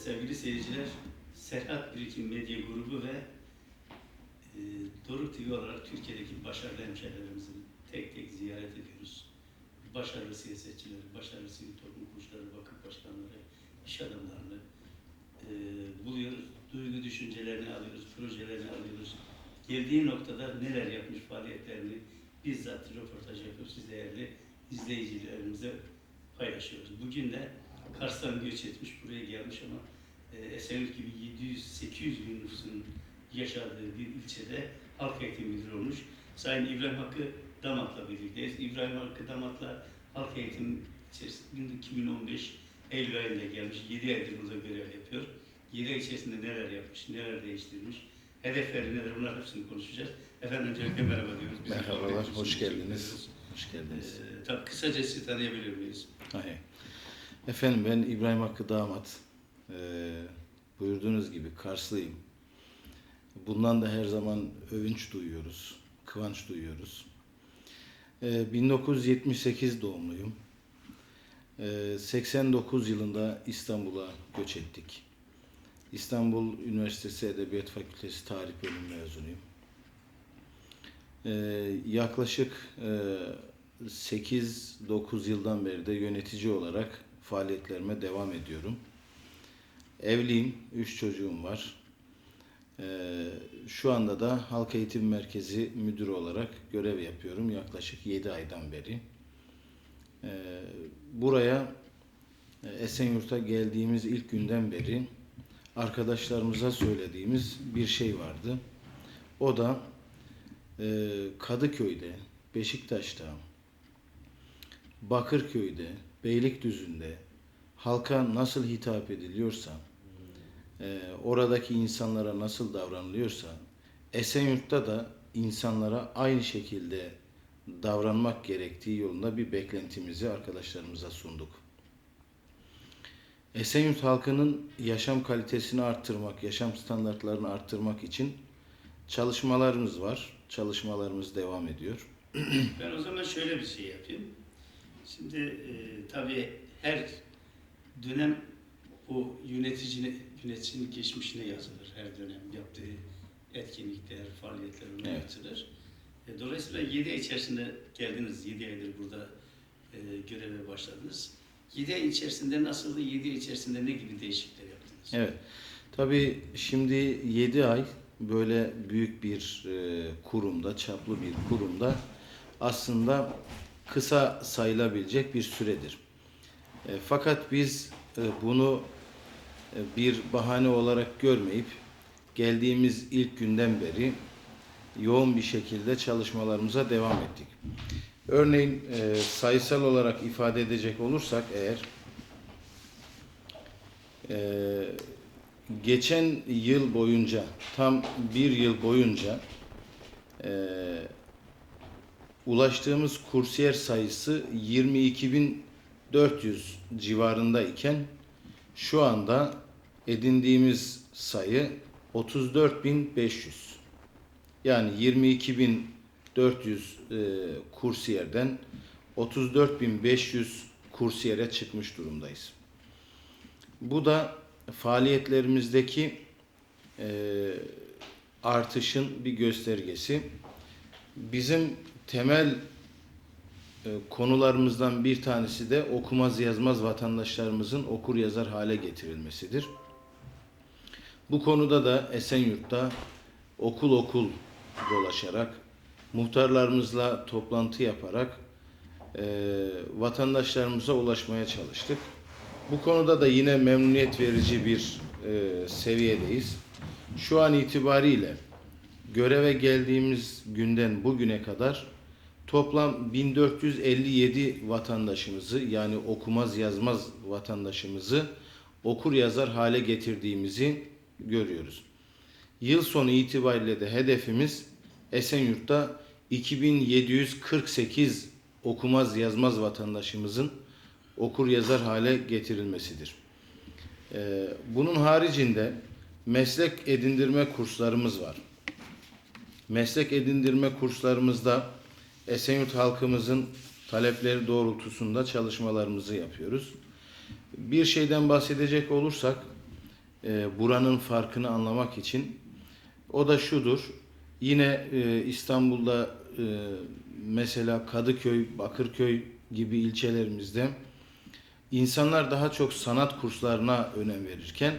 sevgili seyirciler, Serhat Birikim Medya Grubu ve e, Doruk TV olarak Türkiye'deki başarılı hemşehrilerimizi tek tek ziyaret ediyoruz. Başarılı siyasetçileri, başarılı sivil toplum kuruluşları, vakıf başkanları, iş adamlarını e, buluyoruz. Duygu düşüncelerini alıyoruz, projelerini alıyoruz. Geldiği noktada neler yapmış faaliyetlerini bizzat röportaj yapıp siz değerli izleyicilerimize paylaşıyoruz. Bugün de Kars'tan göç etmiş, buraya gelmiş ama e, Esenyurt gibi 700-800 bin nüfusun yaşadığı bir ilçede halk eğitim müdürü olmuş. Sayın İbrahim Hakkı Damat'la birlikteyiz. İbrahim Hakkı Damat'la halk eğitim içerisinde 2015 Eylül ayında gelmiş. 7 aydır burada görev yapıyor. 7 ay içerisinde neler yapmış, neler değiştirmiş, hedefleri neler bunlar hepsini konuşacağız. Efendim öncelikle merhaba diyoruz. Bizi Merhabalar, hoş geldiniz. Hoş geldiniz. Ee, tabii kısaca sizi tanıyabilir miyiz? Hayır. Efendim ben İbrahim Hakkı Damat. Ee, buyurduğunuz gibi Karslıyım. Bundan da her zaman övünç duyuyoruz, kıvanç duyuyoruz. Ee, 1978 doğumluyum. Ee, 89 yılında İstanbul'a göç ettik. İstanbul Üniversitesi Edebiyat Fakültesi Tarih Bölümü mezunuyum. Ee, yaklaşık e, 8-9 yıldan beri de yönetici olarak faaliyetlerime devam ediyorum. Evliyim, 3 çocuğum var. Ee, şu anda da Halk Eğitim Merkezi müdürü olarak görev yapıyorum yaklaşık 7 aydan beri. Ee, buraya e, Esenyurt'a geldiğimiz ilk günden beri arkadaşlarımıza söylediğimiz bir şey vardı. O da e, Kadıköy'de, Beşiktaş'ta, Bakırköy'de, Beylikdüzü'nde halka nasıl hitap ediliyorsa, e, oradaki insanlara nasıl davranılıyorsa, Esenyurt'ta da insanlara aynı şekilde davranmak gerektiği yolunda bir beklentimizi arkadaşlarımıza sunduk. Esenyurt halkının yaşam kalitesini arttırmak, yaşam standartlarını arttırmak için çalışmalarımız var. Çalışmalarımız devam ediyor. Ben o zaman şöyle bir şey yapayım. Şimdi e, tabii her dönem o yöneticinin, yöneticinin geçmişine yazılır. Her dönem yaptığı etkinlikler, faaliyetler ona Evet. yazılır. E, dolayısıyla 7 ay içerisinde geldiniz, 7 aydır burada e, göreve başladınız. 7 ay içerisinde nasıldı, 7 ay içerisinde ne gibi değişiklikler yaptınız? Evet. Tabii şimdi 7 ay böyle büyük bir e, kurumda, çaplı bir kurumda aslında kısa sayılabilecek bir süredir. E, fakat biz e, bunu e, bir bahane olarak görmeyip geldiğimiz ilk günden beri yoğun bir şekilde çalışmalarımıza devam ettik. Örneğin e, sayısal olarak ifade edecek olursak eğer e, geçen yıl boyunca tam bir yıl boyunca e, ulaştığımız kursiyer sayısı 22.400 civarında iken şu anda edindiğimiz sayı 34.500. Yani 22.400 e, kursiyerden 34.500 kursiyere çıkmış durumdayız. Bu da faaliyetlerimizdeki e, artışın bir göstergesi. Bizim temel e, konularımızdan bir tanesi de okumaz yazmaz vatandaşlarımızın okur yazar hale getirilmesidir. Bu konuda da Esenyurt'ta okul okul dolaşarak, muhtarlarımızla toplantı yaparak e, vatandaşlarımıza ulaşmaya çalıştık. Bu konuda da yine memnuniyet verici bir e, seviyedeyiz. Şu an itibariyle göreve geldiğimiz günden bugüne kadar toplam 1457 vatandaşımızı yani okumaz yazmaz vatandaşımızı okur yazar hale getirdiğimizi görüyoruz. Yıl sonu itibariyle de hedefimiz Esenyurt'ta 2748 okumaz yazmaz vatandaşımızın okur yazar hale getirilmesidir. Ee, bunun haricinde meslek edindirme kurslarımız var. Meslek edindirme kurslarımızda Esenyurt halkımızın talepleri doğrultusunda çalışmalarımızı yapıyoruz. Bir şeyden bahsedecek olursak e, buranın farkını anlamak için. O da şudur. Yine e, İstanbul'da e, mesela Kadıköy, Bakırköy gibi ilçelerimizde insanlar daha çok sanat kurslarına önem verirken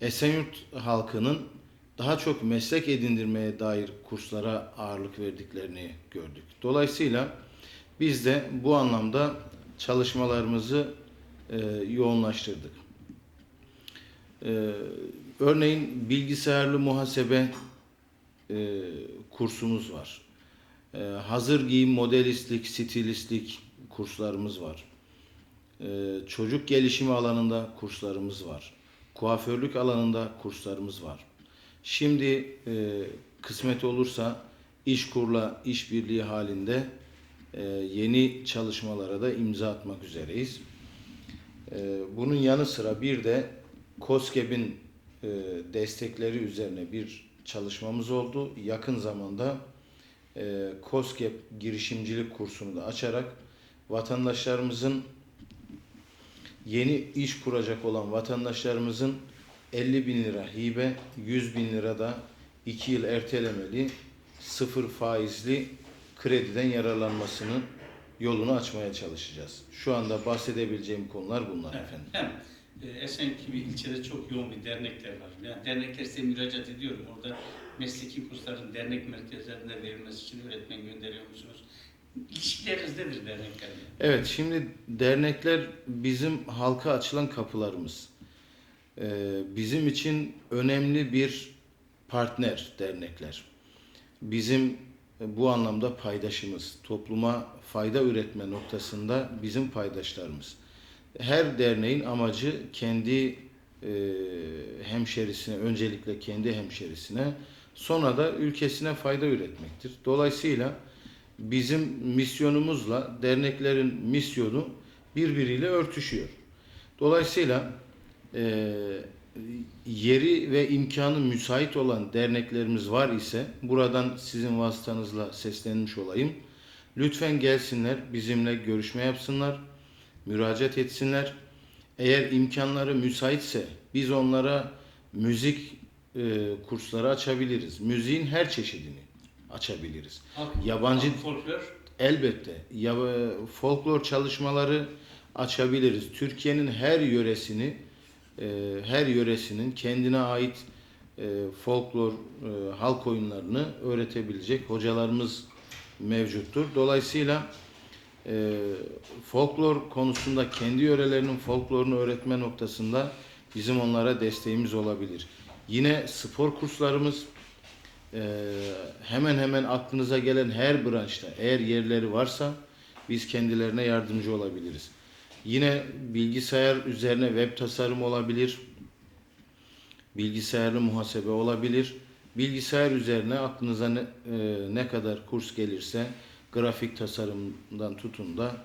Esenyurt halkının daha çok meslek edindirmeye dair kurslara ağırlık verdiklerini gördük. Dolayısıyla biz de bu anlamda çalışmalarımızı e, yoğunlaştırdık. E, örneğin bilgisayarlı muhasebe e, kursumuz var. E, hazır giyim modelistlik, stilistlik kurslarımız var. E, çocuk gelişimi alanında kurslarımız var. Kuaförlük alanında kurslarımız var. Şimdi e, kısmet olursa İşkur'la işbirliği halinde e, yeni çalışmalara da imza atmak üzereyiz. E, bunun yanı sıra bir de COSGAP'in e, destekleri üzerine bir çalışmamız oldu. Yakın zamanda e, COSGAP girişimcilik kursunu da açarak vatandaşlarımızın yeni iş kuracak olan vatandaşlarımızın 50 bin lira hibe, 100 bin lira da 2 yıl ertelemeli sıfır faizli krediden yararlanmasının yolunu açmaya çalışacağız. Şu anda bahsedebileceğim konular bunlar Evet, efendim. Hem e, Esenlik gibi ilçede çok yoğun bir dernekler var. Yani dernekler size müracaat ediyorum. Orada mesleki kursların dernek merkezlerinde verilmesi için öğretmen gönderiyor musunuz? İlişkileriniz nedir derneklerle? Evet, şimdi dernekler bizim halka açılan kapılarımız. Ee, bizim için önemli bir partner dernekler. Bizim e, bu anlamda paydaşımız, topluma fayda üretme noktasında bizim paydaşlarımız. Her derneğin amacı kendi e, hemşerisine, öncelikle kendi hemşerisine, sonra da ülkesine fayda üretmektir. Dolayısıyla bizim misyonumuzla derneklerin misyonu birbiriyle örtüşüyor. Dolayısıyla e, yeri ve imkanı müsait olan derneklerimiz var ise buradan sizin vasıtanızla seslenmiş olayım. Lütfen gelsinler, bizimle görüşme yapsınlar, müracaat etsinler. Eğer imkanları müsaitse biz onlara müzik e, kursları açabiliriz. Müziğin her çeşidini açabiliriz. Halk, Yabancı- halk folklor, Elbette. Ya e, folklor çalışmaları açabiliriz. Türkiye'nin her yöresini, e, her yöresinin kendine ait e, folklor e, halk oyunlarını öğretebilecek hocalarımız mevcuttur. Dolayısıyla e, folklor konusunda kendi yörelerinin folklorunu öğretme noktasında bizim onlara desteğimiz olabilir. Yine spor kurslarımız ee, hemen hemen aklınıza gelen her branşta eğer yerleri varsa biz kendilerine yardımcı olabiliriz. Yine bilgisayar üzerine web tasarım olabilir. Bilgisayarlı muhasebe olabilir. Bilgisayar üzerine aklınıza ne, e, ne kadar kurs gelirse grafik tasarımdan tutun da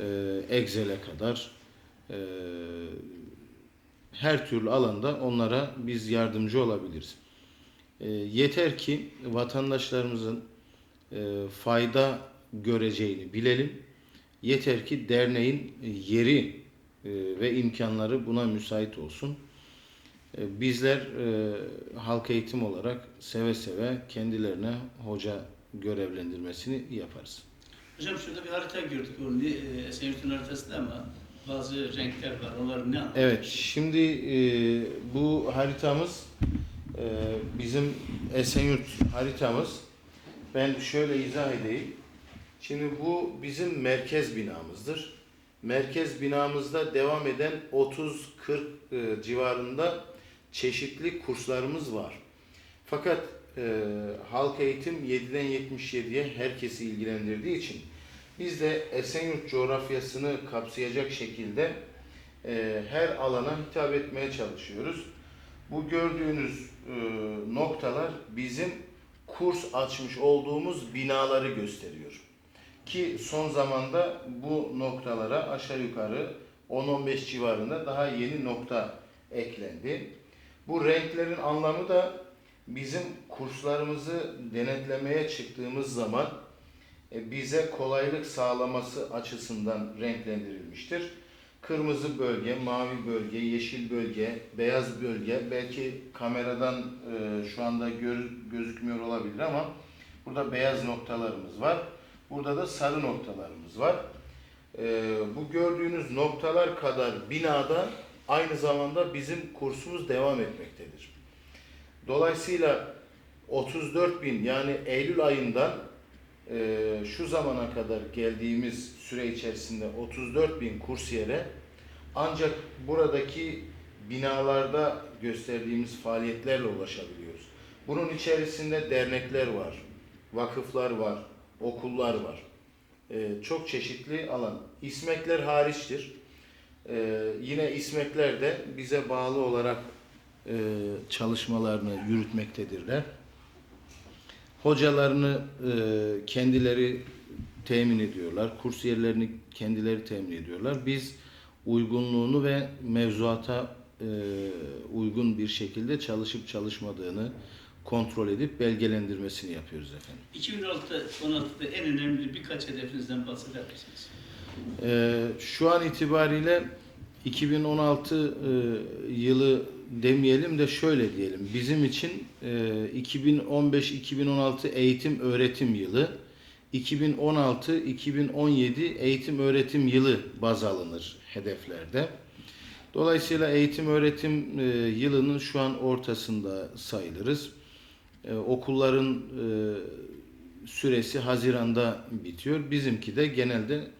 e, Excel'e kadar e, her türlü alanda onlara biz yardımcı olabiliriz. E, yeter ki vatandaşlarımızın e, fayda göreceğini bilelim. Yeter ki derneğin yeri e, ve imkanları buna müsait olsun. E, bizler e, halk eğitim olarak seve seve kendilerine hoca görevlendirmesini yaparız. Hocam şurada bir harita gördük. O ne, e, Esenyurt'un haritasında ama bazı renkler var. Onlar ne anlatıyor? Evet, şimdi e, bu haritamız e, bizim Esenyurt haritamız. Ben şöyle izah edeyim. Şimdi bu bizim merkez binamızdır. Merkez binamızda devam eden 30-40 e, civarında çeşitli kurslarımız var. Fakat e, halk eğitim 7'den 77'ye herkesi ilgilendirdiği için biz de Esenyurt coğrafyasını kapsayacak şekilde e, her alana hitap etmeye çalışıyoruz. Bu gördüğünüz e, noktalar bizim kurs açmış olduğumuz binaları gösteriyor. Ki son zamanda bu noktalara aşağı yukarı 10-15 civarında daha yeni nokta eklendi. Bu renklerin anlamı da bizim kurslarımızı denetlemeye çıktığımız zaman e, bize kolaylık sağlaması açısından renklendirilmiştir. kırmızı bölge, mavi bölge, yeşil bölge, beyaz bölge. Belki kameradan e, şu anda gözükmüyor olabilir ama burada beyaz noktalarımız var. Burada da sarı noktalarımız var. E, bu gördüğünüz noktalar kadar binada aynı zamanda bizim kursumuz devam etmektedir. Dolayısıyla 34 bin yani Eylül ayından e, şu zamana kadar geldiğimiz süre içerisinde 34 bin kursiyere ancak buradaki binalarda gösterdiğimiz faaliyetlerle ulaşabiliyoruz. Bunun içerisinde dernekler var, vakıflar var, okullar var. E, çok çeşitli alan. İsmekler hariçtir. E, yine İsmekler de bize bağlı olarak e, çalışmalarını yürütmektedirler. Hocalarını e, kendileri temin ediyorlar. Kursiyerlerini kendileri temin ediyorlar. Biz uygunluğunu ve mevzuata e, uygun bir şekilde çalışıp çalışmadığını kontrol edip belgelendirmesini yapıyoruz efendim. 2016'da en önemli birkaç hedefinizden bahseder misiniz? Ee, şu an itibariyle 2016 e, yılı demeyelim de şöyle diyelim. Bizim için e, 2015-2016 eğitim öğretim yılı, 2016-2017 eğitim öğretim yılı baz alınır hedeflerde. Dolayısıyla eğitim öğretim e, yılının şu an ortasında sayılırız. E, okulların e, süresi Haziran'da bitiyor. Bizimki de genelde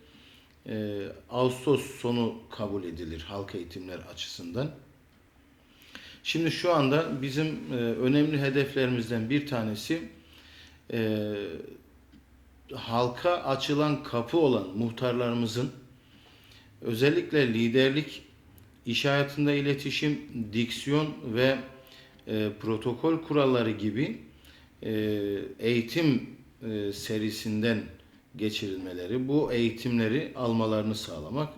e, Ağustos sonu kabul edilir halk eğitimler açısından. Şimdi şu anda bizim e, önemli hedeflerimizden bir tanesi e, halka açılan kapı olan muhtarlarımızın özellikle liderlik, iş hayatında iletişim, diksiyon ve e, protokol kuralları gibi e, eğitim e, serisinden geçirilmeleri, bu eğitimleri almalarını sağlamak.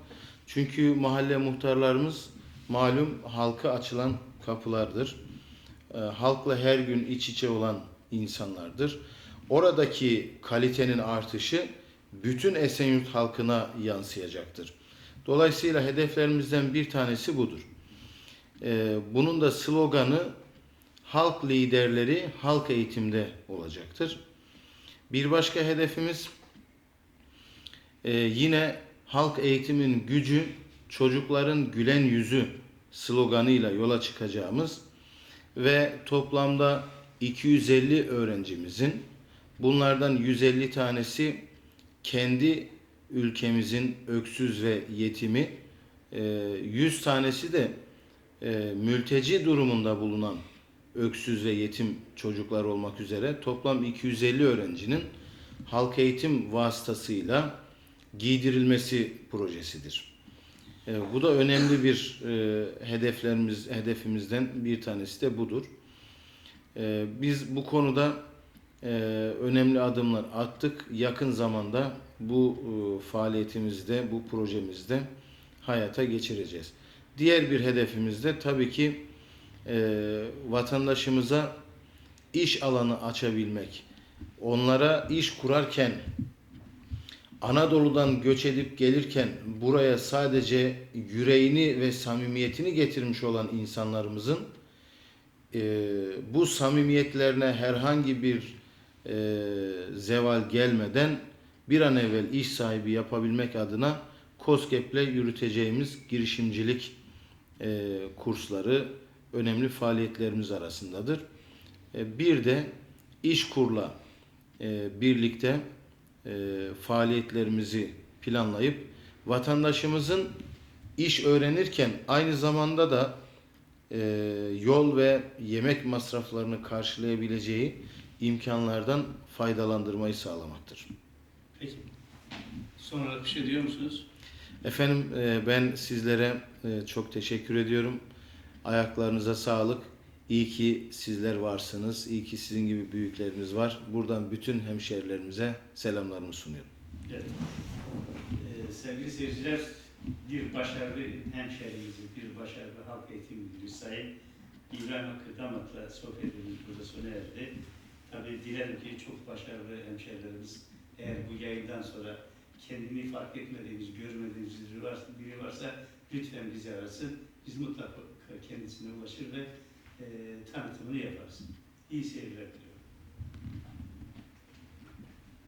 Çünkü mahalle muhtarlarımız malum halka açılan kapılardır. E, halkla her gün iç içe olan insanlardır. Oradaki kalitenin artışı bütün Esenyurt halkına yansıyacaktır. Dolayısıyla hedeflerimizden bir tanesi budur. E, bunun da sloganı halk liderleri halk eğitimde olacaktır. Bir başka hedefimiz ee, yine halk eğitimin gücü çocukların gülen yüzü sloganıyla yola çıkacağımız ve toplamda 250 öğrencimizin bunlardan 150 tanesi kendi ülkemizin öksüz ve yetimi e, 100 tanesi de e, mülteci durumunda bulunan öksüz ve yetim çocuklar olmak üzere toplam 250 öğrencinin halk eğitim vasıtasıyla giydirilmesi projesidir. E, bu da önemli bir e, hedeflerimiz hedefimizden bir tanesi de budur. E, biz bu konuda e, önemli adımlar attık. Yakın zamanda bu e, faaliyetimizde, bu projemizde hayata geçireceğiz. Diğer bir hedefimiz de tabii ki e, vatandaşımıza iş alanı açabilmek. Onlara iş kurarken Anadolu'dan göç edip gelirken buraya sadece yüreğini ve samimiyetini getirmiş olan insanlarımızın e, bu samimiyetlerine herhangi bir e, zeval gelmeden bir an evvel iş sahibi yapabilmek adına COSGAP'le yürüteceğimiz girişimcilik e, kursları önemli faaliyetlerimiz arasındadır. E, bir de İşkur'la e, birlikte e, faaliyetlerimizi planlayıp vatandaşımızın iş öğrenirken aynı zamanda da yol ve yemek masraflarını karşılayabileceği imkanlardan faydalandırmayı sağlamaktır. Peki. Son olarak bir şey diyor musunuz? Efendim ben sizlere çok teşekkür ediyorum. Ayaklarınıza sağlık. İyi ki sizler varsınız. İyi ki sizin gibi büyüklerimiz var. Buradan bütün hemşerilerimize selamlarımı sunuyorum. Ee, sevgili seyirciler, bir başarılı hemşehrimizi, bir başarılı halk eğitim müdürü Sayın İbrahim Hakkı Damat'la sohbetimiz burada sona erdi. Tabii dilerim ki çok başarılı hemşehrilerimiz eğer bu yayından sonra kendini fark etmediğimiz, görmediğimiz biri varsa, biri varsa lütfen bizi arasın. Biz mutlaka kendisine ulaşır ve e, tanıtımını yaparız. İyi seyirler.